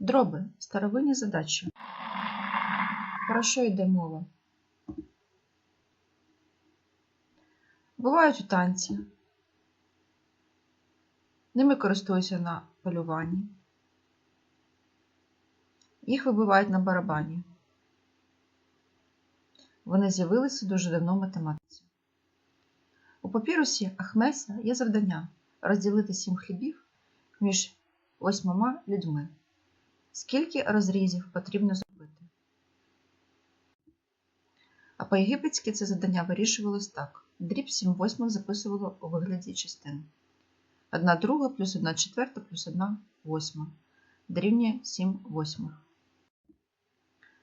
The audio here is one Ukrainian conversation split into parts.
Дроби. Старовинні задачі. Про що йде мова? Бувають у танці. Ними користуються на полюванні. Їх вибивають на барабані. Вони з'явилися дуже давно в математиці. У папірусі Ахмеса є завдання розділити сім хлібів між восьмома людьми. Скільки розрізів потрібно зробити? А по-єгипетськи це завдання вирішувалось так. Дріб 7 восьмих записувало у вигляді частин. 1 друга плюс 1 четверта плюс 1 восьма дорівнює 7 восьмих.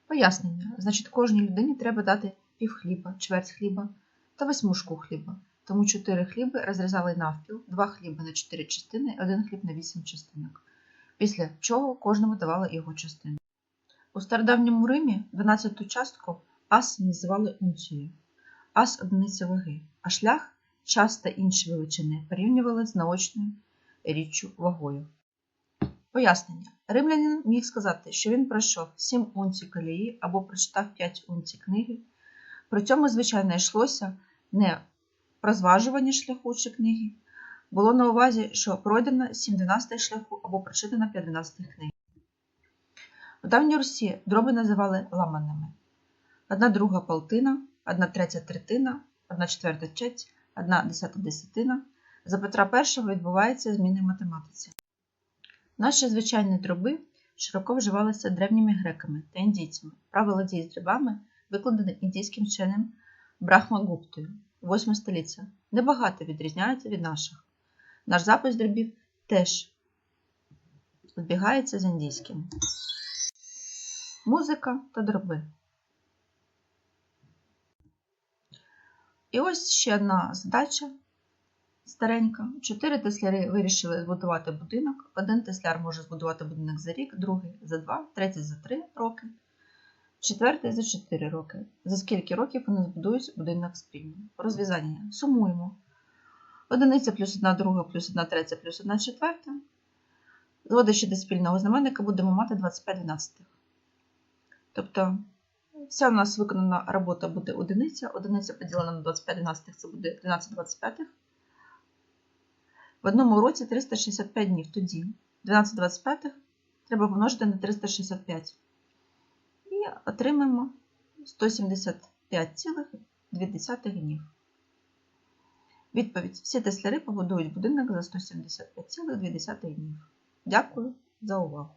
Пояснення. Значить, кожній людині треба дати пів хліба, чверть хліба та восьмушку хліба. Тому 4 хліби розрізали навпіл, 2 хліби на 4 частини, 1 хліб на 8 частинок. Після чого кожному давали його частину. У стародавньому Римі 12-ту частку ас називали унцією, ас одиниця ваги, а шлях, час та інші величини порівнювали з наочною річчю вагою. Пояснення. Римлянин міг сказати, що він пройшов 7 унцій колії або прочитав 5 унцій книги. При цьому, звичайно, йшлося не про зважування шляху чи книги, було на увазі, що пройдено 7 12 шляху або прочитано 5 12 книг. У давній Русі дроби називали ламаними. Одна друга полтина, одна третя третина, одна четверта четь, одна десята десятина. За Петра І відбуваються зміни в математиці. Наші звичайні дроби широко вживалися древніми греками та індійцями. Правила дій з дробами викладені індійським вченим Брахмагуптою, 8 століття, небагато відрізняються від наших. Наш запис дробів теж збігається з індійським. Музика та дроби. І ось ще одна задача старенька. Чотири тесляри вирішили збудувати будинок. Один тесляр може збудувати будинок за рік, другий за два, третій за три роки, четвертий за чотири роки. За скільки років вони збудують будинок спільно? Розв'язання. Сумуємо. Одиниця плюс одна друга плюс одна третя плюс одна четверта. Зводячи до спільного знаменника будемо мати 25 дванадцятих. Тобто вся у нас виконана робота буде одиниця. Одиниця поділена на 25 дванадцятих це буде 12 25. В одному році 365 днів. Тоді 12 25 треба помножити на 365. І отримаємо 175,2 днів. Відповідь. Всі тесляри побудують будинок за 175,2 днів. Дякую за увагу.